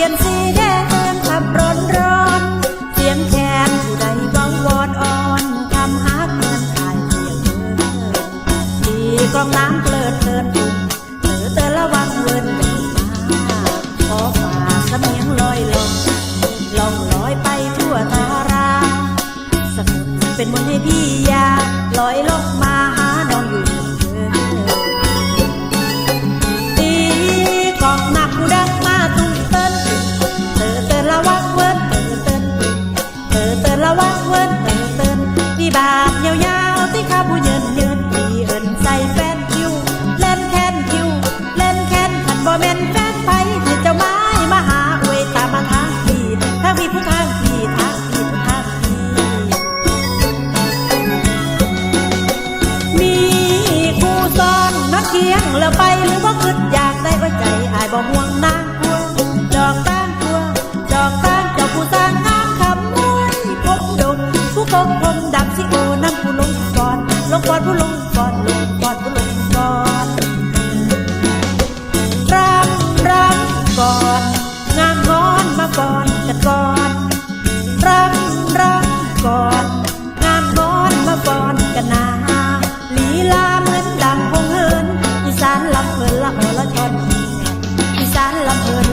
ลี่ยนสีแดงเดิขับร้อนร้อนเสียงแคนผู้ใดบ้องวอนอ่อนทำหักงินทายเพียงเธอดีกล้องน้ำเปลิดเดินถุงรือเตอระวังเวินเดินมาขอฝากสำเนียงลอยลองลองลอยไปทั่วตารางสมุดเป็นมนให้พี่ยา ระวังเวินเตอเต้นพี่บาปยาวๆที่ข้าผู้เยินเยินพี่เอินใส่แฟนคิว เล่นแค้นคิว เล่นแค้นขันบ่แม่นแฟนไปให้เจ้าไม้มาหาอวยตามมาทางพี่ทางพี่ผู้ทางพี่ทางพี่ผู้ทางพี่มีคู่ซ้อนนักเคียงแล้วไปหรือว่าคิดอยากได้ว่าใจอายบ่ห่วง กพรมดัำสิโอน้ำผู้ลงก่อน ลงก่อนผู้ลงก่อนลงก่อนผู้ลงก่อนรำรำก่อนงามฮ้อนมาก่อนกันก่อนรำรำก่อนงามฮ้อนมาก่อนกันนาลีลาเหมือนดังพงเฮินอีสานลำเพลินละอ่อละชอนอีสานลำเพลิน